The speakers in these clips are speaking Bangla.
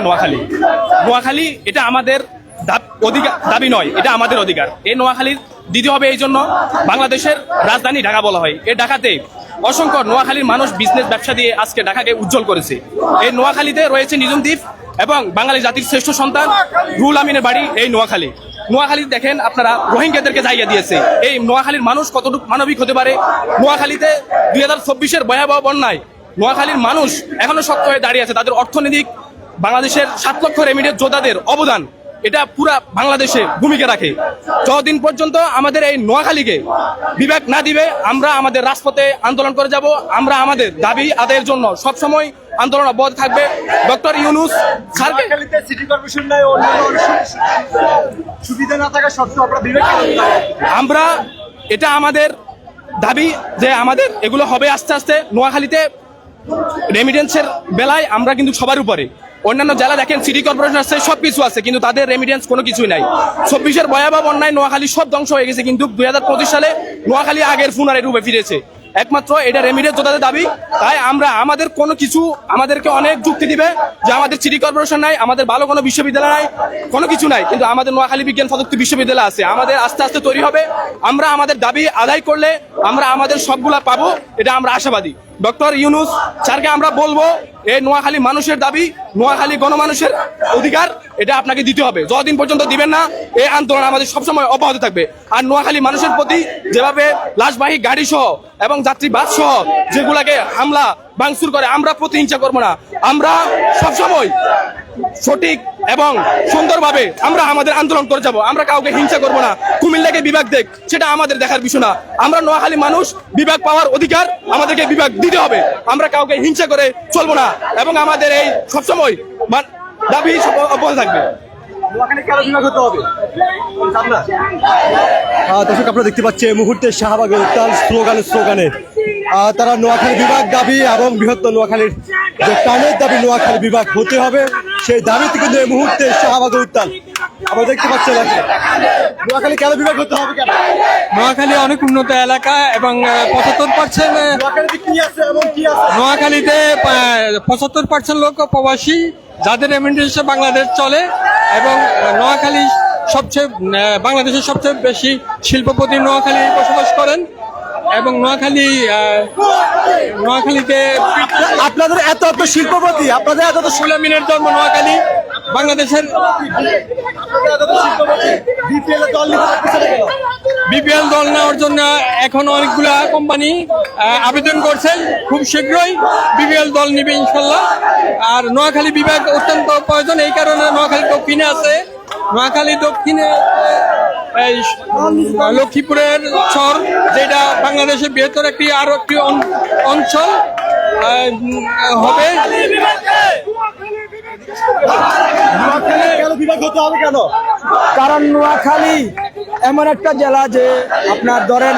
নয় নোয়াখালী। নোয়াখালী এটা আমাদের অধিকার, দাবি নয়, এটা আমাদের অধিকার। এই নোয়াখালীর দিতে হবে এই জন্য বাংলাদেশের রাজধানী ঢাকা বলা হয়। এই ঢাকাতে অসংখ্য নোয়াখালীর মানুষ বিজনেস ব্যবসা দিয়ে আজকে ঢাকাকে উজ্জ্বল করেছে। এই নোয়াখালীতে রয়েছে নিজম দ্বীপ এবং বাঙালি জাতির শ্রেষ্ঠ সন্তান রুল আমিনের বাড়ি এই নোয়াখালী। নোয়াখালী দেখেন আপনারা, রোহিঙ্গাদেরকে জায়গা দিয়েছে। এই নোয়াখালীর মানুষ কতটুকু মানবিক হতে পারে? নোয়াখালীতে দুই হাজার চব্বিশের ভয়াবহ বন্যায় নোয়াখালীর মানুষ এখনও শক্ত হয়ে দাঁড়িয়ে আছে। তাদের অর্থনৈতিক বাংলাদেশের সাত লক্ষ রেমিডের যোদ্ধাদের অবদান এটা পুরা বাংলাদেশে ভূমিকা রাখে। যতদিন পর্যন্ত আমাদের এই নোয়াখালীকে বিবেক না দিবে আমরা আমাদের রাজপথে আন্দোলন করে যাব আমরা আমাদের দাবি আদায়ের জন্য সবসময় আন্দোলন অব্যাহত থাকবে। ডক্টর ইউনুস স্যারকে সিটি কর্পোরেশন নাই অন্যান্য অনেক সু- সুবিধা না থাকা সত্ত্বেও আপনারা বিবেক আমরা এটা আমাদের দাবি যে আমাদের এগুলো হবে আস্তে আস্তে। নোয়াখালীতে রেমিডেন্সের বেলায় আমরা কিন্তু সবার উপরে। অন্যান্য জেলা দেখেন সিটি কর্পোরেশন আছে সব কিছু আছে, কিন্তু তাদের রেমিডেন্স কোনো কিছুই নাই। চব্বিশের ভয়াবহ বন্যায় নোয়াখালী সব ধ্বংস হয়ে গেছে, কিন্তু দুই হাজার পঁচিশ সালে নোয়াখালী আগের ফুনারে রূপে ফিরেছে। একমাত্র এটা রেমিডেন্স যোদ্ধাদের দাবি, তাই আমরা আমাদের কোনো কিছু আমাদেরকে অনেক যুক্তি দিবে যে আমাদের সিটি কর্পোরেশন নাই, আমাদের ভালো কোনো বিশ্ববিদ্যালয় নাই, কোনো কিছু নাই। কিন্তু আমাদের নোয়াখালী বিজ্ঞান প্রযুক্তি বিশ্ববিদ্যালয় আছে, আমাদের আস্তে আস্তে তৈরি হবে। আমরা আমাদের দাবি আদায় করলে আমরা আমাদের সবগুলা পাবো, এটা আমরা আশাবাদী। ডক্টর ইউনুস স্যারকে আমরা বলব, এই নোয়াখালী মানুষের দাবি, নোয়াখালী গণমানুষের অধিকার, এটা আপনাকে দিতে হবে। যতদিন পর্যন্ত দিবেন না, এই আন্দোলন আমাদের সবসময় অব্যাহত থাকবে। আর নোয়াখালী মানুষের প্রতি যেভাবে লাশবাহী গাড়ি সহ এবং যাত্রী বাস সহ যেগুলাকে হামলা ভাঙচুর করে আমরা প্রতিহিংসা করব না। আমরা সবসময় সঠিক এবং সুন্দরভাবে আমরা আমাদের আন্দোলন করে যাব। আমরা কাউকে হিংসা করব না। কুমিল্লাকে বিভাগ দেখ সেটা আমাদের দেখার বিষয় না। আমরা নোয়াখালী মানুষ বিভাগ পাওয়ার অধিকার আমাদেরকে বিভাগ দিতে হবে। আমরা কাউকে হিংসা করে চলবো না এবং আমাদের এই সবসময় দাবি অব্যাহত থাকবে। দর্শক আপনারা দেখতে পাচ্ছেন মুহূর্তে শাহবাগের উত্তাল স্লোগানে স্লোগানে তারা নোয়াখালী বিভাগ দাবি এবং বৃহত্তর নোয়াখালীর যে প্রাণের দাবি নোয়াখালী বিভাগ হতে হবে সেই দাবিতে কিন্তু এই মুহূর্তে শাহবাগ উত্তাল আমরা দেখতে পাচ্ছি। নোয়াখালী কেন বিভাগ হতে হবে কেন? নোয়াখালী অনেক উন্নত এলাকা এবং পঁচাত্তর পার্সেন্ট নোয়াখালীতে কি আছে এবং কি আছে? নোয়াখালীতে পঁচাত্তর পার্সেন্ট লোক প্রবাসী যাদের রেমিটেন্সে বাংলাদেশ চলে এবং নোয়াখালী সবচেয়ে বাংলাদেশের সবচেয়ে বেশি শিল্পপতি নোয়াখালী বসবাস করেন। এবং নোয়াখালী নোয়াখালীতে আপনাদের এত এত শিল্পপতি আপনাদের এত সুলামিনের জন্ম নোয়াখালী বাংলাদেশের বিপিএল দল নেওয়ার জন্য এখন অনেকগুলা কোম্পানি আবেদন করছেন খুব শীঘ্রই বিপিএল দল নিবে ইনশাল্লাহ। আর নোয়াখালী বিভাগ অত্যন্ত প্রয়োজন এই কারণে নোয়াখালী দক্ষিণে আছে। নোয়াখালী দক্ষিণে এই লক্ষ্মীপুরের চর, যেটা বাংলাদেশের বৃহত্তর একটি আরও একটি অঞ্চল হবে। কারণ নোয়াখালী এমন একটা জেলা যে আপনার ধরেন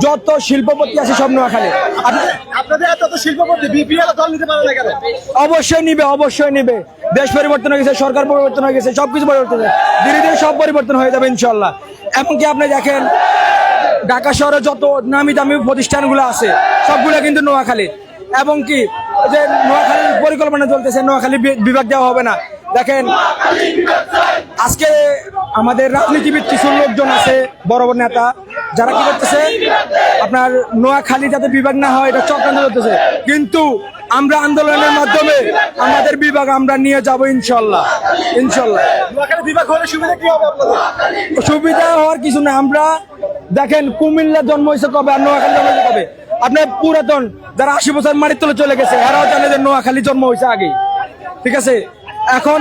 যত শিল্পপতি আছে সব নোয়াখালী। আপনি- আপনাদের এত শিল্পপতি বিপিএল দল নিতে পারে না কেন? অবশ্যই নিবে অবশ্যই নিবে। দেশ পরিবর্তন হয়ে গেছে সরকার পরিবর্তন হয়ে গেছে সবকিছু পরিবর্তন হয়ে ধীরে ধীরে সব পরিবর্তন হয়ে যাবে ইনশাল্লাহ। এমনকি আপনি দেখেন ঢাকা শহরে যত নামি দামি প্রতিষ্ঠানগুলো আছে সবগুলো কিন্তু নোয়াখালী। এবং কি যে নোয়াখালীর পরিকল্পনা চলতেছে নোয়াখালী বিভাগ দেওয়া হবে না। দেখেন আজকে আমাদের রাজনীতিবিদ কিছু লোকজন আছে বড় বড় নেতা যারা কি করতেছে? আপনার নোয়াখালী যাতে বিভাগ না হয় এটা চক্রান্ত করতেছে। কিন্তু আমরা আন্দোলনের মাধ্যমে আমাদের বিভাগ আমরা নিয়ে যাব ইনশাল্লাহ ইনশাল্লাহ। বিভাগ হলে সুবিধা কি হবে আপনাদের? সুবিধা হওয়ার কিছু না আমরা দেখেন কুমিল্লা জন্ম হয়েছে কবে আর নোয়াখালী জন্ম হয়েছে কবে? আপনার পুরাতন যারা আশি বছর মাটির তলে চলে গেছে এরাও জানে যে নোয়াখালী জন্ম হয়েছে আগে। ঠিক আছে? এখন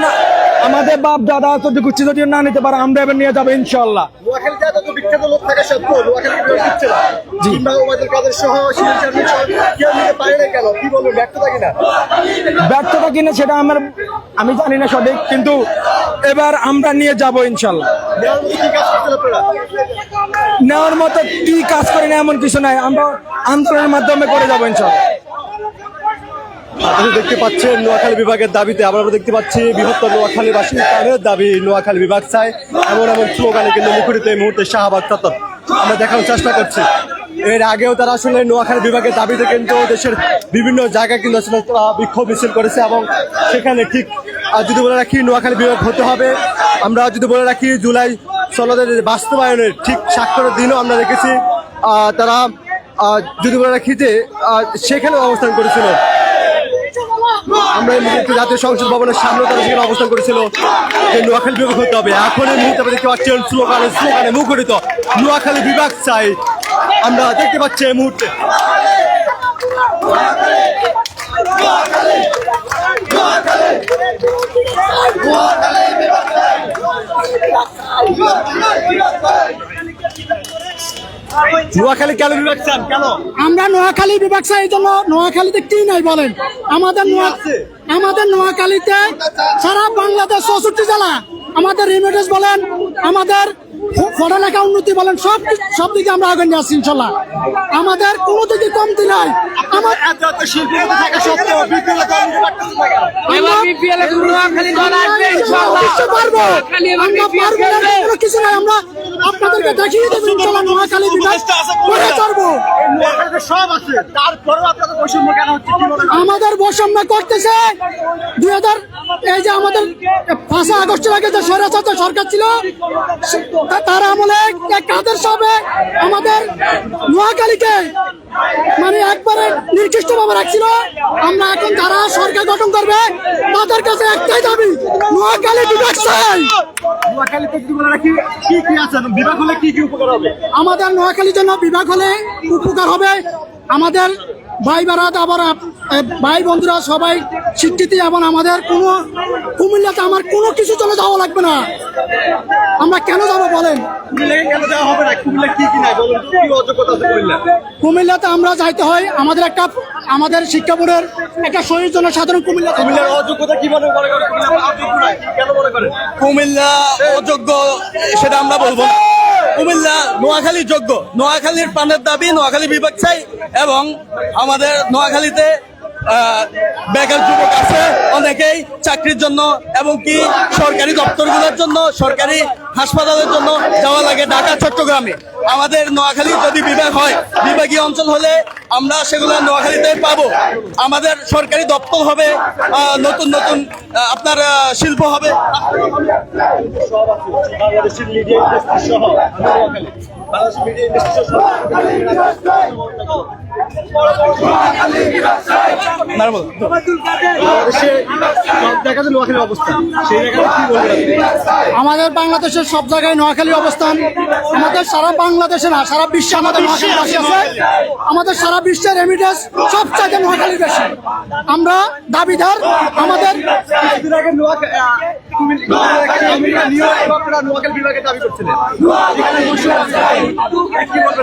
আমাদের বাপ দাদা যদি গুচ্ছি যদি না নিতে পারে আমরা এবার নিয়ে যাব ইনশাল্লাহ ব্যর্থতা কিনা সেটা আমার আমি জানি না সঠিক কিন্তু এবার আমরা নিয়ে যাব ইনশাল্লাহ নেওয়ার মতো কি কাজ করি না এমন কিছু নাই। আমরা আন্দোলনের মাধ্যমে করে যাব ইনশাল্লাহ দেখতে পাচ্ছেন নোয়াখালী বিভাগের দাবিতে আমরা দেখতে পাচ্ছি বৃহত্তর নোয়াখালীবাসীর প্রাণের দাবি নোয়াখালী বিভাগ চাই এমন এমন স্লোগানে কিন্তু মুখরিত এই মুহূর্তে শাহবাগ চত্বর আমরা দেখানোর চেষ্টা করছি। এর আগেও তারা আসলে নোয়াখালী বিভাগের দাবিতে কিন্তু দেশের বিভিন্ন জায়গায় কিন্তু আসলে বিক্ষোভ মিছিল করেছে এবং সেখানে ঠিক যদি বলে রাখি নোয়াখালী বিভাগ হতে হবে আমরা যদি বলে রাখি জুলাই সনদের বাস্তবায়নের ঠিক স্বাক্ষরের দিনও আমরা দেখেছি। তারা যদি বলে রাখি যে আহ, সেখানে অবস্থান করেছিল। আমরা এই মুহূর্তে জাতীয় সংসদ ভবনের সামনে তারা সেখানে অবস্থান করেছিল যে নোয়াখালী বিভাগ হতে হবে। এখন এই মুহূর্তে দেখতে পাচ্ছি স্লোগানে স্লোগানে মুখরিত নোয়াখালী বিভাগ চাই। আমরা দেখতে পাচ্ছি এই মুহূর্তে। নোয়াখালী কেন বিভাগ চান? কেন? আমরা নোয়াখালী বিভাগ চাই এই জন্য নোয়াখালীতে কি নাই বলেন? আমাদের আমাদের নোয়াখালীতে সারা বাংলাদেশ চৌষট্টি জেলা। আমাদের রেমিডেন্স বলেন আমাদের পড়ালেখা উন্নতি বলেন সব সব দিকে আমরা আগে নিয়ে আসছি ইনশাল্লাহ। আমাদের কোনো দিকে কমতি নাই। আমার? আমরা পারব। আমরা পারব কিছু নাই। আমরা আপনাদেরকে দেখিয়ে দেবো ইনশাল্লাহ নোয়াখালী বিভাগ করে নোয়াখালীতে সব আছে। তারপরেও আপনাদের বৈষম্য কেন হচ্ছে আমাদের বৈষম্য করতেছে। দুই হাজার এই যে আমাদের পাঁচ আগস্টের আগে যে স্বৈরাচার সরকার ছিল তার আমলে এক কাদের সবে আমাদের নোয়াখালীকে মানে একবারে নির্দিষ্ট ভাবে রাখছিল। আমরা এখন যারা সরকার গঠন করবে তাদের কাছে একটাই দাবি নোয়াখালী বিভাগ চাই আমাদের নোয়াখালীর জন্য বিভাগ হলে উপকার হবে। আমাদের ভাই বারাত আবার ভাই বন্ধুরা সবাই স্বীকৃতি এবং আমাদের কোনো কুমিল্লাতে আমার কোনো কিছু চলে যাওয়া লাগবে না। আমরা কেন যাব বলেন? কুমিল্লাকে কেন দেওয়া হবে না? কুমিল্লা কি কি নাই? বলুন তো, কি অযোগ্যতা আছে কুমিল্লা? কুমিল্লাতে আমরা যাইতে হয় আমাদের একটা আমাদের শিক্ষা বোর্ডের একটা শহীদ জন্য সাধারণ কুমিল্লা কুমিল্লার অযোগ্যতা কি মনে মনে করেন? কুমিল্লা অযোগ্য নাই? কেন মনে করেন? কুমিল্লা অযোগ্য সেটা আমরা বলব কুমিল্লা নোয়াখালী যোগ্য। নোয়াখালীর পানের দাবি নোয়াখালী বিভাগ চাই এবং আমাদের নোয়াখালীতে বেকার যুবক আছে অনেকেই চাকরির জন্য এবং কি সরকারি দপ্তরগুলোর জন্য, সরকারি হাসপাতালের জন্য যাওয়া লাগে ঢাকা, চট্টগ্রামে। আমাদের নোয়াখালী যদি বিভাগ হয় বিভাগীয় অঞ্চল হলে আমরা সেগুলো নোয়াখালীতে পাবো। আমাদের সরকারি দপ্তর হবে নতুন নতুন আপনার শিল্প হবে। আমাদের বাংলাদেশের সব জায়গায় নোয়াখালীর অবস্থান। আমাদের সারা বাংলাদেশে না, সারা বিশ্বে আমাদের মহাখালী বাসী আছে। আমাদের সারা বিশ্বের সব চাইতে নোয়াখালীর বেশি আমরা দাবিদার, আমাদের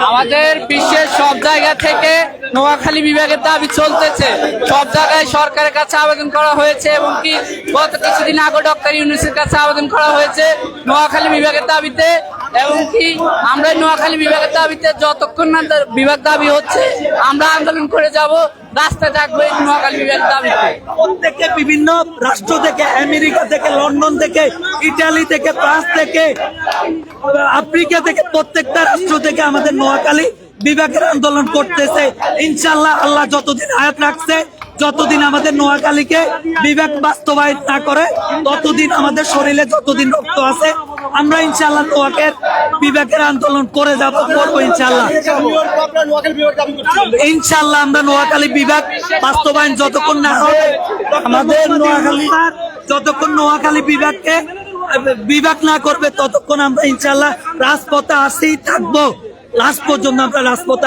আমাদের বিশ্বের সব জায়গা থেকে নোয়াখালী বিভাগের দাবি চলতেছে। সব জায়গায় সরকারের কাছে আবেদন করা হয়েছে এবং কি গত কিছুদিন আগে ডক্টর ইউনুসের কাছে আবেদন করা হয়েছে নোয়াখালী বিভাগের দাবিতে এবং কি আমরা নোয়াখালী বিভাগের দাবিতে যতক্ষণ না বিভাগ দাবি হচ্ছে, আমরা আন্দোলন করে যাব। রাস্তায় থাকব নোয়াখালী বিভাগের দাবিতে প্রত্যেকে বিভিন্ন রাষ্ট্র থেকে, আমেরিকা থেকে, লন্ডন থেকে, ইটালি থেকে, ফ্রান্স থেকে, আফ্রিকা থেকে, প্রত্যেকটা রাষ্ট্র থেকে আমাদের নোয়াখালী বিভাগের আন্দোলন করতেছে। ইনশাল্লাহ আল্লাহ যতদিন আয়াত রাখছে, যতদিন আমাদের নোয়াখালীকে বিবেক বাস্তবায়ন না করে, ততদিন আমাদের শরীরে যতদিন রক্ত আছে আমরা ইনশাল্লাহ নোয়াকের বিবেকের আন্দোলন করে যাব করব ইনশাল্লাহ ইনশাল্লাহ আমরা নোয়াখালী বিভাগ বাস্তবায়ন যতক্ষণ না হবে আমাদের নোয়াখালী যতক্ষণ নোয়াখালী বিভাগকে বিভাগ না করবে ততক্ষণ আমরা ইনশাল্লাহ রাজপথে আসেই থাকব। লাস্ট পর্যন্ত আমরা রাজপথে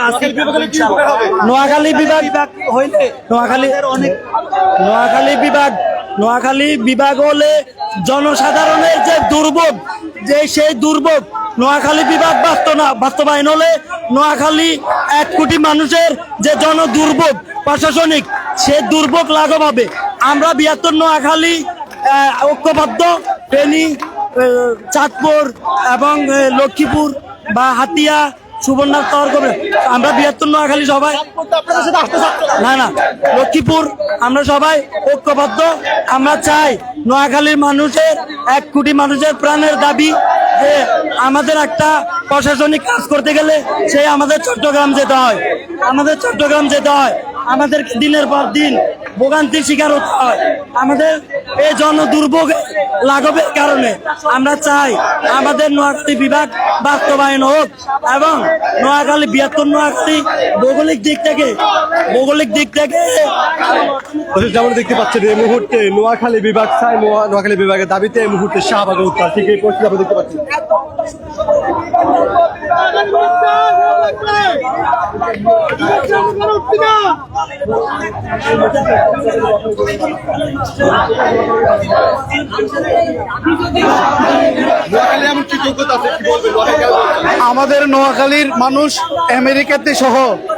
ইনশাল্লাহ নোয়াখালী বিভাগ বিভাগ হইলে নোয়াখালী অনেক নোয়াখালী বিভাগ নোয়াখালী বিভাগ হলে জনসাধারণের যে দুর্ভোগ যে সেই দুর্ভোগ নোয়াখালী বিভাগ বাস্তবায়ন হলে নোয়াখালী এক কোটি মানুষের যে জন দুর্ভোগ প্রশাসনিক, সে দুর্ভোগ লাঘব হবে। আমরা বৃহত্তর নোয়াখালী ঐক্যবদ্ধ, ফেনী চাঁদপুর এবং লক্ষ্মীপুর বা হাতিয়া সুবর্ণার তর করবে আমরা বৃহত্তর নোয়াখালী সবাই। না না, লক্ষ্মীপুর, আমরা সবাই ঐক্যবদ্ধ। আমরা চাই নোয়াখালীর মানুষের, এক কোটি মানুষের প্রাণের দাবি যে আমাদের একটা প্রশাসনিক কাজ করতে গেলে সেই আমাদের চট্টগ্রাম যেতে হয়। আমাদের চট্টগ্রাম যেতে হয়। আমাদেরকে দিনের পর দিন ভোগান্তির শিকার হতে হয়। আমাদের এই জন দুর্ভোগ লাঘবের কারণে আমরা চাই আমাদের নোয়াখালী বিভাগ বাস্তবায়ন হোক এবং নোয়াখালী বৃহত্তর নোয়াখালী ভৌগোলিক দিক থেকে ভৌগোলিক দিক থেকে দর্শক যেমন দেখতে পাচ্ছেন এই মুহূর্তে নোয়াখালী বিভাগ চাই নোয়া- নোয়াখালী বিভাগের দাবিতে এই মুহূর্তে শাহবাগের উত্তাল। ঠিক এই পরিস্থিতি আমরা দেখতে পাচ্ছি আমাদের নোয়াখালীর মানুষ আমেরিকাতে সহ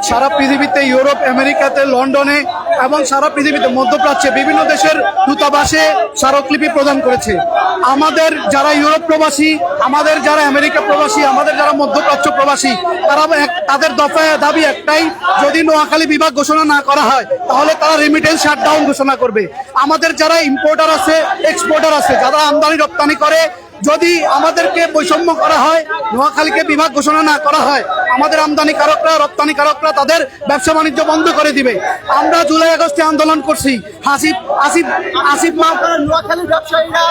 সারা পৃথিবীতে, ইউরোপ, আমেরিকাতে, লন্ডনে এবং সারা পৃথিবীতে, মধ্যপ্রাচ্যে বিভিন্ন দেশের দূতাবাসে স্মারকলিপি প্রদান করেছে। আমাদের যারা ইউরোপ প্রবাসী, আমাদের যারা আমেরিকা প্রবাসী, আমাদের যারা মধ্যপ্রাচ্য প্রবাসী, তারা তাদের দফায় দাবি একটাই, যদি নোয়াখালী বিভাগ ঘোষণা না করা হয়, তাহলে তারা রেমিটেন্স শাটডাউন ঘোষণা করবে। আমাদের যারা ইম্পোর্টার আছে এক্সপোর্টার আছে যারা আমদানি রপ্তানি করে যদি আমাদেরকে বৈষম্য করা হয়, নোয়াখালীকে বিভাগ ঘোষণা না করা হয়, আমাদের আমদানিকারকরা, রপ্তানিকারকরা তাদের ব্যবসা বাণিজ্য বন্ধ করে দিবে। আমরা জুলাই আগস্টে আন্দোলন করছি। হাসিব আসিফ আসিফ মা, নোয়াখালী ব্যবসায়ীরা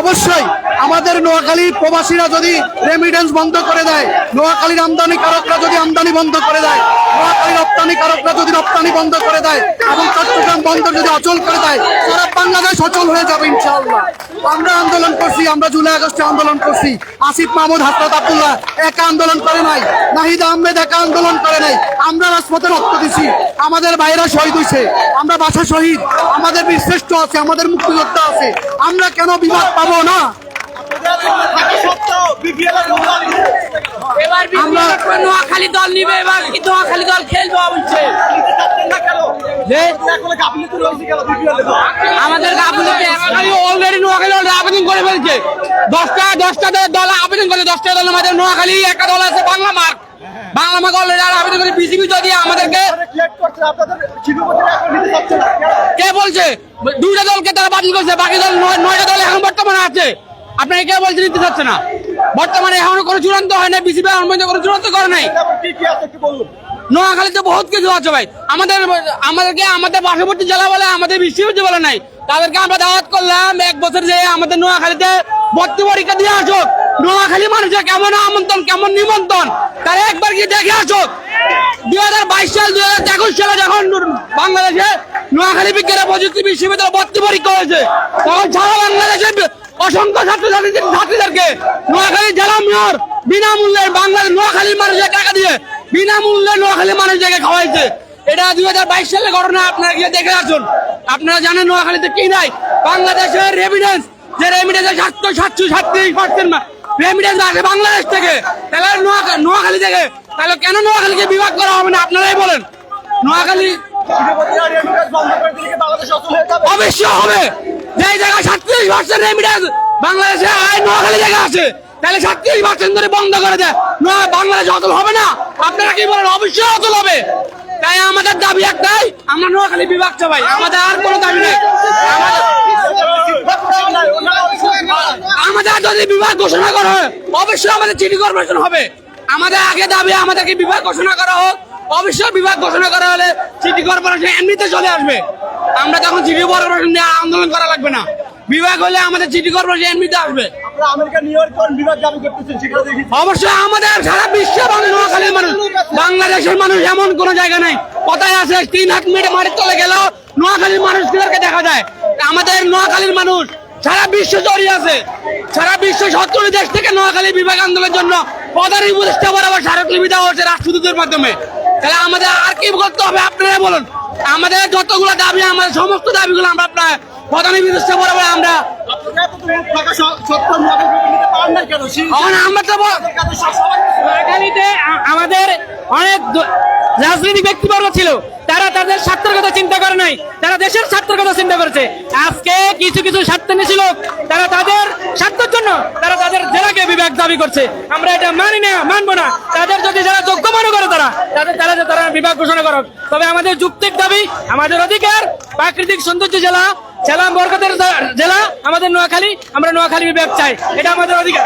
অবশ্যই, আমাদের নোয়াখালী প্রবাসীরা যদি রেমিডেন্স বন্ধ করে দেয়, নোয়াখালীর আমদানিকারকরা যদি আমদানি বন্ধ করে দেয় নোয়াখালী রপ্তানিকারকরা যদি রপ্তানি বন্ধ করে দেয়, এবং চট্টগ্রাম বন্দর যদি অচল করে দেয়, সারা বাংলাদেশ অচল হয়ে যাবে আমরা আন্দোলন করছি, আমরা জুলাই আগস্টে আন্দোলন করছি। আসিফ মাহমুদ হাসরাত আব্দুল্লাহ, একা আন্দোলন করে নাই। নাহিদ আহমেদ একা আন্দোলন করে নাই। আমরা রাজপথে রক্ত দিছি। আমাদের ভাইরা শহীদ হয়েছে আমরা বাসা শহীদ। আমাদের বীর শ্রেষ্ঠ আছে, আমাদের মুক্তিযোদ্ধা আছে। আমরা কেন বিভাগ পাবো না? এবার নোয়াখালী দল নিবে এবার কি নোয়াখালী দল খেলবে আমাদের অলরেডি নোয়াখালী দল আবেদন করে ফেলছে। দশটা দশটা দল আবেদন করে দশটা দলের মধ্যে নোয়াখালী একটা দল আছে Bangla mark. Bangla mark already আবেদন করে বিসিবি যদি আমাদেরকে কে বলছে? দুইটা দলকে তারা বাতিল করছে বাকি দল নয়- নয়টা দল এখন বর্তমানে আছে। আপনাকে কে বলছে নিতে চাচ্ছে না। বর্তমানে এখনও কোনো চূড়ান্ত হয় না বিসিবি এখন কোনো চূড়ান্ত করে নাই। নোয়াখালীতে বহুত কিছু আছে ভাই। আমাদের আমাদেরকে আমাদের পার্শ্ববর্তী জেলা বলে, আমাদের বিশ্ববিদ্যালয় নাই। তাদেরকে আমরা দাওয়াত করলাম, এক বছর যে আমাদের নোয়াখালীতে ভর্তি পরীক্ষা দিয়ে আসুক। নোয়াখালী মানুষের কেমন আমন্ত্রণ, কেমন নিমন্ত্রণ, তারা একবার গিয়ে দেখে আসুক। দুই হাজার বাইশ সাল দুই হাজার একুশ সালে যখন বাংলাদেশে নোয়াখালী বিজ্ঞান প্রযুক্তি বিশ্ববিদ্যালয় ভর্তি পরীক্ষা হয়েছে, তখন সারা বাংলাদেশের অসংখ্য ছাত্রছাত্রীদের ছাত্রীদেরকে নোয়াখালী জেলা মেয়র বিনামূল্যে বাংলাদেশ নোয়াখালীর মানুষের টাকা দিয়ে বিনামূল্যে নোয়াখালী মানুষদেরকে খাওয়াইছে। এটা দুই হাজার বাইশ সালের ঘটনা, আপনারা গিয়ে দেখে আসুন। আপনারা জানেন নোয়াখালীতে কি নাই? বাংলাদেশের রেমিডেন্স যে রেমিডেন্সের সাতশো সাতশো সাতত্রিশ পার্সেন্ট রেমিডেন্স আসে বাংলাদেশ থেকে। তাহলে নোয়াখা- নোয়াখালী থেকে তাহলে কেন নোয়াখালীকে বিভাগ করা হবে না? আপনারাই বলেন। নোয়াখালী করে অবশ্যই হবে। যে জায়গায় সাতত্রিশ পার্সেন্ট রেমিডেন্স বাংলাদেশে আয় নোয়াখালী জায়গা আছে, তাহলে সাতত্রিশ পার্সেন্ট ধরে বন্ধ করে দেয় নোয়া, বাংলাদেশ অচল হবে না। আপনারা কি বলেন? অবশ্যই অচল হবে। তাই আমাদের দাবি একটাই, আমরা নোয়াখালী বিভাগ চাই আমাদের আর কোনো দাবি নেই। আমাদের যদি বিভাগ ঘোষণা করা হয়, অবশ্যই আমাদের সিটি কর্পোরেশন হবে। আমাদের আগে দাবি, আমাদেরকে বিভাগ ঘোষণা করা হোক। অবশ্যই বিভাগ ঘোষণা করা হলে সিটি কর্পোরেশন এমনিতে চলে আসবে। আমরা তখন সিটি কর্পোরেশন নিয়ে আন্দোলন করা লাগবে না। বিভাগ হলে আমাদের সিটি কর্পোরেশন এমনিতে আসবে। অবশ্যই আমাদের সারা বিশ্বে নোয়াখালীর মানুষ। বাংলাদেশের মানুষ এমন কোন জায়গা নাই। কোথায় আছে তিন হাত মিটে মাটির তলে গেল নোয়াখালীর মানুষদেরকে দেখা যায়? আমাদের নোয়াখালীর মানুষ সারা বিশ্ব জড়িয়ে আছে। সারা বিশ্ব সত্তর দেশ থেকে নোয়াখালী বিভাগ আন্দোলনের জন্য প্রধান উপদেষ্টা বরাবর স্মারকলিপি দেওয়া হচ্ছে রাষ্ট্রদূতের মাধ্যমে। তাহলে আমাদের আর কি করতে হবে? আপনারা বলুন। আমাদের যতগুলো দাবি আমাদের সমস্ত দাবিগুলো আমরা আপনার প্রধানের বিরুদ্ধে বরাবর আমরা তো আমাদের অনেক রাজনৈতিক ব্যক্তিবর্গ ছিল। তারা তাদের স্বার্থের কথা চিন্তা করে নাই তারা দেশের স্বার্থের কথা চিন্তা করেছে। আজকে কিছু কিছু স্বার্থ নিয়েছিল তারা তাদের স্বার্থের জন্য তারা তাদের জেলাকে বিভাগ দাবি করছে। আমরা এটা মানি না মানবো না। তাদের যদি যারা যোগ্য মনে করে তারা তাদের তারা যে তারা বিভাগ ঘোষণা করো তবে আমাদের যুক্তির দাবি আমাদের অধিকার প্রাকৃতিক সৌন্দর্য জেলা জেলা বরকতের জেলা আমাদের নোয়াখালী আমরা নোয়াখালী বিভাগ চাই। এটা আমাদের অধিকার।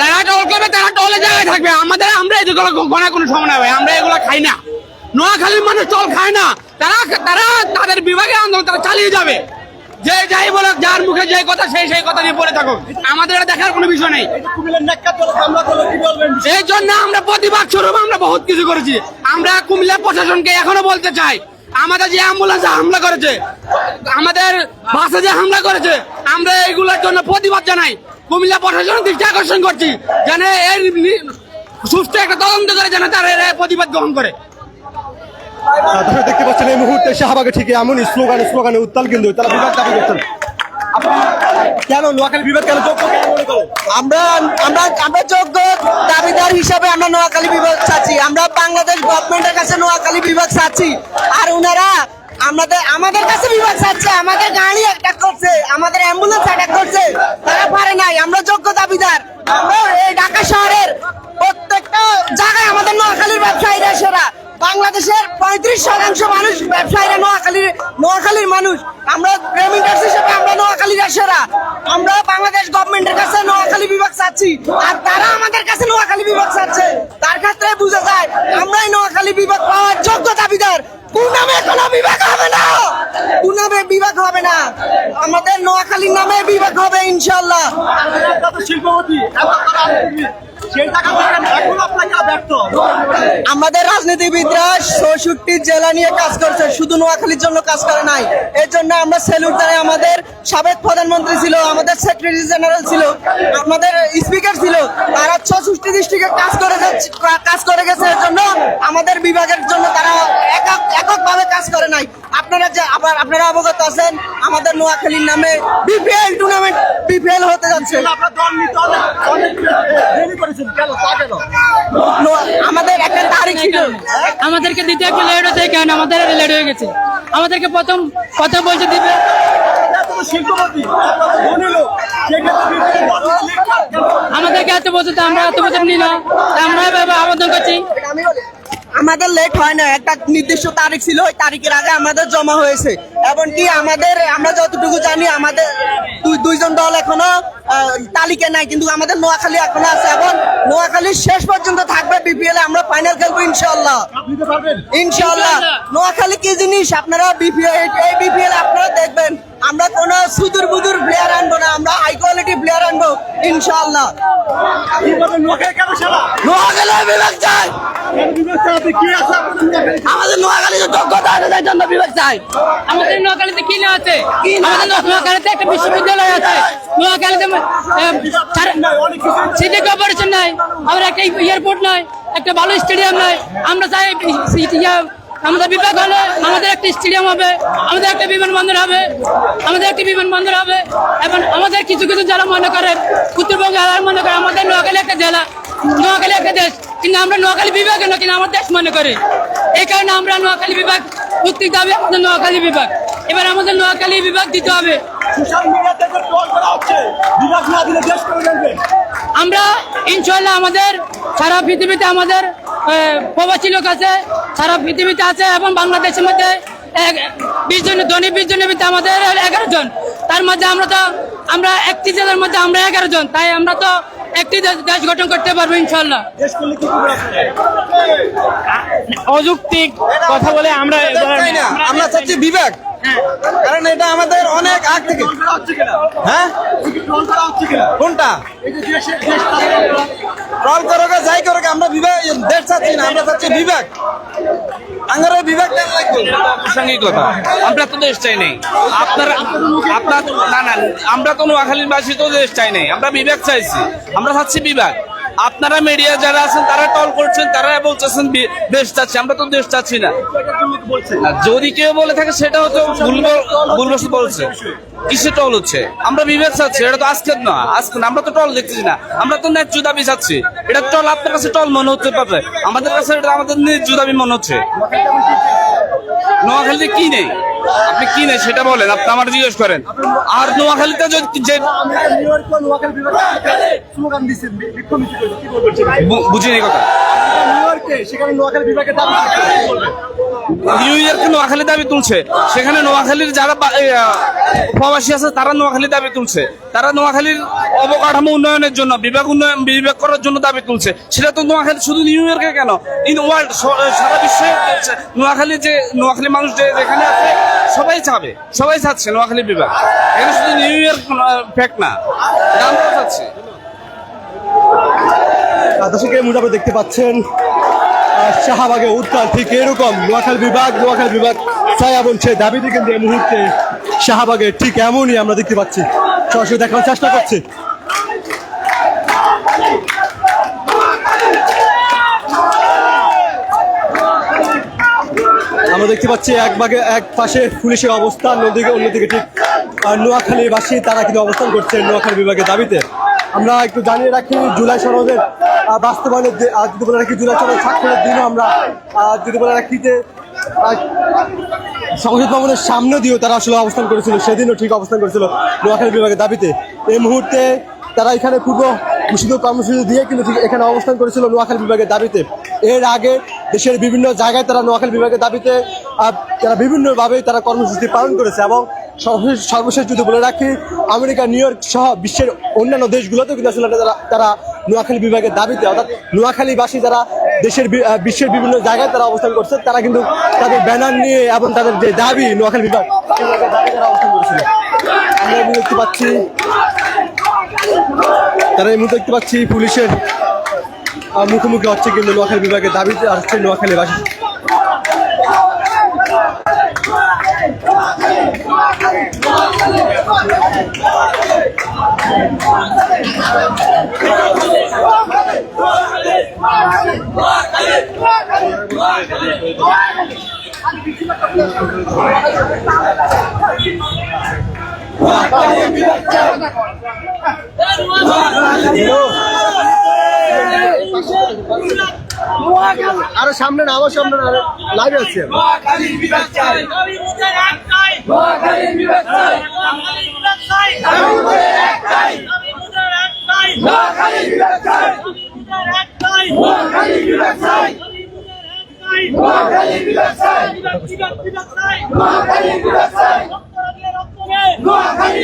যারা টল করবে তারা টলে জায়গায় থাকবে আমাদের আমরা এগুলো গোনা কোনো সময় নাই ভাই, আমরা এগুলো খাই না। নোয়াখালীর মানুষ চল খায় না। তারা তারা তাদের বিভাগে আন্দোলন তারা চালিয়ে যাবে। যে যাই বলে যার মুখে যে কথা, সেই সেই কথা নিয়ে পড়ে থাকুক। আমাদের এটা দেখার কোনো বিষয় নেই। এই জন্য আমরা প্রতিবাদ স্বরূপ আমরা বহুত কিছু করেছি। আমরা কুমিল্লা প্রশাসনকে এখনও বলতে চাই। আমাদের যে অ্যাম্বুলেন্সে হামলা করেছে, আমাদের বাসে যে হামলা করেছে, আমরা এইগুলোর জন্য প্রতিবাদ জানাই। কুমিল্লা প্রশাসনের দৃষ্টি আকর্ষণ করছি, যেন এর নি- সুস্থ একটা তদন্ত করে যেন তারা এর প্রতিবাদ গ্রহণ করে। আপনারা দেখতে পাচ্ছেন এই মুহূর্তে শাহবাগে ঠিক এমনই স্লোগানে স্লোগানে উত্তাল কিন্তু তারা বিভাগ দাবি করছেন কেন? নোয়াখালী বিভাগ কেন যোগ্য কেন মনে করেন আমরা আমরা আমরা যোগ্য দাবিদার হিসাবে আমরা নোয়াখালী বিভাগ চাচ্ছি। আমরা বাংলাদেশ গভর্নমেন্টের কাছে নোয়াখালী বিভাগ চাচ্ছি। আর ওনারা আমাদের আমাদের কাছে বিভাগ চাচ্ছে আমাদের গাড়ি অ্যাটাক করছে, আমাদের অ্যাম্বুলেন্স অ্যাটাক করছে। তারা পারে নাই, আমরা যোগ্য দাবিদার। আমরা এই ঢাকা শহরের প্রত্যেকটা জায়গায় আমাদের নোয়াখালীর ব্যবসায়ীরা সেরা বাংলাদেশের পঁয়ত্রিশ শতাংশ মানুষ ব্যবসায়ীরা নোয়াখালীর নোয়াখালীর মানুষ। আমরা রেমিটার্স হিসেবে আমরা নোয়াখালীর সেরা আমরা বাংলাদেশ গভর্নমেন্টের কাছে নোয়াখালী বিভাগ চাচ্ছি। আর তারা আমাদের কাছে নোয়াখালী বিভাগ চাচ্ছে। তার ক্ষেত্রে বোঝা যায়, আমরাই নোয়াখালী বিভাগ পাওয়ার যোগ্য দাবিদার। কোন নামে কোনো বিভাগ হবে না। কোন নামে বিভাগ হবে না। আমাদের নোয়াখালীর নামে বিভাগ হবে ইনশাল্লাহ শিল্পপতি আমাদের রাজনীতিবিদরা চৌষট্টি জেলা নিয়ে কাজ করছে শুধু নোয়াখালীর জন্য কাজ করে নাই। এর জন্য আমরা স্যালুট জানাই। আমাদের সাবেক প্রধানমন্ত্রী ছিল আমাদের সেক্রেটারি জেনারেল ছিল আমাদের স্পিকার ছিল তারা চৌষট্টি ডিস্ট্রিক্টে কাজ করে কাজ করে গেছে। এর জন্য আমাদের বিভাগের জন্য তারা একক এককভাবে কাজ করে নাই। আপনারা যে আবার আপনারা অবগত আছেন আমাদের নোয়াখালীর নামে বিপিএল টুর্নামেন্ট বিপিএল হতে যাচ্ছে। আমাদের একটা তারিখ ছিল। আমাদেরকে দিতে একটু লেট হয়েছে কেন? আমাদের লেট হয়ে গেছে। আমাদেরকে প্রথম কথা বলতে দিবে। আমাদেরকে এত বছর তো আমরা এত বছর নিই আমরা এভাবে আবেদন করছি। আমাদের লেট হয় না। একটা নির্দিষ্ট তারিখ ছিল ওই তারিখের আগে আমাদের জমা হয়েছে। এমনকি আমাদের আমরা যতটুকু জানি আমাদের দুই দুইজন দল এখনও আহ, তালিকায় নাই কিন্তু আমাদের নোয়াখালী এখনও আছে। এবং নোয়াখালীর শেষ পর্যন্ত থাকবে বিপিএল আমরা ফাইনাল খেলব ইনশাল্লাহ ইনশাল্লাহ নোয়াখালী কি জিনিস? আপনারা বিপিএল এই বিপিএল আপনারা দেখবেন আমরা কোনো সুদূর বুদুর প্লেয়ার আনব না আমরা হাই কোয়ালিটি প্লেয়ার আনব ইনশাল্লাহ কি নোয়াখালী নোয়াখালী বিভাগ চাই। আমাদের নোয়াখালী যোগ্যতা আছে জন্য বিভাগ চাই। আমাদের নোয়াখালীতে কি না আছে? আমাদের নোয়াখালীতে একটা বিশ্ববিদ্যালয় আছে। নোয়াখালীতে সিটি কর্পোরেশন নাই আমরা একটা এয়ারপোর্ট নাই, একটা ভালো স্টেডিয়াম নাই। আমরা চাই আমাদের বিভাগ হলে আমাদের একটা স্টেডিয়াম হবে, আমাদের একটা বিমানবন্দর হবে, আমাদের একটা বিমানবন্দর হবে। এবং আমাদের কিছু কিছু যারা মনে করে, উত্তরবঙ্গে মনে করে, আমাদের নোয়াখালী একটা জেলা, নোয়াখালী একটা দেশ। কিন্তু আমরা নোয়াখালী বিভাগ না কিন্তু আমার দেশ মনে করি। এই কারণে আমরা নোয়াখালী বিভাগ মুক্তি দাবি আমাদের নোয়াখালী বিভাগ। এবার আমাদের নোয়াখালী বিভাগ দিতে হবে। সোশ্যাল মিডিয়া থেকে ট্রল করা হচ্ছে বিভাগ না দিলে দেশ করে জানবেন আমরা ইনশাল্লাহ আমাদের সারা পৃথিবীতে আমাদের প্রবাসী লোক আছে সারা পৃথিবীতে আছে এবং বাংলাদেশের মধ্যে এক বিশ জন ধনী বিশ জনের ভিতরে আমাদের এগারো জন। তার মধ্যে আমরা তো আমরা একটি জেলার মধ্যে আমরা এগারো জন তাই আমরা তো একটি দেশ- গঠন করতে পারব ইনশাল্লাহ অযৌক্তিক কথা বলে আমরা আমরা চাচ্ছি বিভাগ কারণ এটা আমাদের অনেক আগ থেকে। ট্রল করা হ্যাঁ? ট্রল করা কোনটা? এই যে দেশের দেশ রল যাই করোগে আমরা বিভাগ দেশ চাচ্ছি না, আমরা চাচ্ছি বিভাগ আমরা তো দেশ নাই। আপনারা, আপনার, না না, আমরা বাসী তো দেশ চাই নাই। আমরা বিভাগ চাইছি। আমরা চাচ্ছি বিভাগ আপনারা মিডিয়া যারা আছেন তারা টল করছেন তারা বলতেছেন দেশ চাচ্ছি। আমরা তো দেশ চাচ্ছি না। যদি কেউ বলে থাকে সেটা হয়তো ভুল বল- বলছে। কিসে টল হচ্ছে? আমরা বিবেক চাচ্ছি এটা তো আজকের না। আজকে না, আমরা তো টল দেখতেছি না। আমরা তো ন্যায্য দাবি চাচ্ছি। এটা টল আপনার কাছে টল মনে হতে পারে আমাদের কাছে এটা আমাদের ন্যায্য দাবি মনে হচ্ছে। নোয়াখালীতে কি নেই? আপনি কি নেই সেটা বলেন, আপনি আমার জিজ্ঞেস করেন। আর নোয়াখালীতে বুঝিনি কথা। নিউ ইয়র্কে নোয়াখালী দাবি তুলছে। সেখানে নোয়াখালীর যারা প্রবাসী আছে, তারা নোয়াখালী দাবি তুলছে। তারা নোয়াখালীর অবকাঠামো উন্নয়নের জন্য, বিভাগ উন্নয়ন, বিভাগ করার জন্য দাবি তুলছে। সেটা তো নোয়াখালী শুধু নিউ ইয়র্কে কেন? ইন ওয়ার্ল্ড সারা বিশ্বে নোয়াখালী যে নোয়াখালী মানুষ যে যেখানে আছে সবাই চাবে সবাই চাচ্ছে নোয়াখালী বিভাগ। এখানে শুধু নিউ ইয়র্ক ফ্যাক্ট না এটা আমরাও চাচ্ছি আহ, দর্শক এই মুহূর্তে আপনারা দেখতে পাচ্ছেন শাহবাগে উত্তাল ঠিক এরকম নোয়াখালী বিভাগ নোয়াখালী বিভাগ ছায়া বলছে দাবিতে কিন্তু এই মুহূর্তে শাহবাগে ঠিক এমনই আমরা দেখতে পাচ্ছি। সরাসরি দেখানোর চেষ্টা করছি। আমরা দেখতে পাচ্ছি এক ভাগে এক পাশে পুলিশের অবস্থান অন্যদিকে অন্যদিকে ঠিক নোয়াখালীবাসী তারা কিন্তু অবস্থান করছে নোয়াখালী বিভাগের দাবিতে। আমরা একটু জানিয়ে রাখি জুলাই আহ, বাস্তবায়নের যদি বলে রাখি জুলাই সনদ স্বাক্ষরের দিনও আমরা যদি বলে রাখি যে সংসদ ভবনের সামনে দিয়েও তারা আসলে অবস্থান করেছিল সেদিনও ঠিক অবস্থান করেছিল নোয়াখালী বিভাগের দাবিতে। এই মুহূর্তে তারা এখানে পূর্ব ঘোষিত কর্মসূচি দিয়ে কিন্তু এখানে অবস্থান করেছিল নোয়াখালী বিভাগের দাবিতে। এর আগে দেশের বিভিন্ন জায়গায় তারা নোয়াখালী বিভাগের দাবিতে তারা বিভিন্নভাবে তারা কর্মসূচি পালন করেছে এবং সর্বশেষ যদি বলে রাখি, আমেরিকা, নিউ ইয়র্ক সহ বিশ্বের অন্যান্য দেশগুলোতেও কিন্তু আসলে তারা তারা নোয়াখালী বিভাগের দাবিতে, অর্থাৎ নোয়াখালীবাসী যারা দেশের বিশ্বের বিভিন্ন জায়গায় তারা অবস্থান করছে, তারা কিন্তু তাদের ব্যানার নিয়ে এবং তাদের যে দাবি নোয়াখালী বিভাগ দাবি তারা অবস্থান করেছিল। আমরা দেখতে পাচ্ছি তারা এই মুহূর্তে দেখতে পাচ্ছি পুলিশের মুখোমুখি হচ্ছে কিন্তু নোয়াখালী বিভাগের দাবিতে আসছে নোয়াখালীবাসী আরও সামনে না আমার সামনে লাইভে আছে Noakhali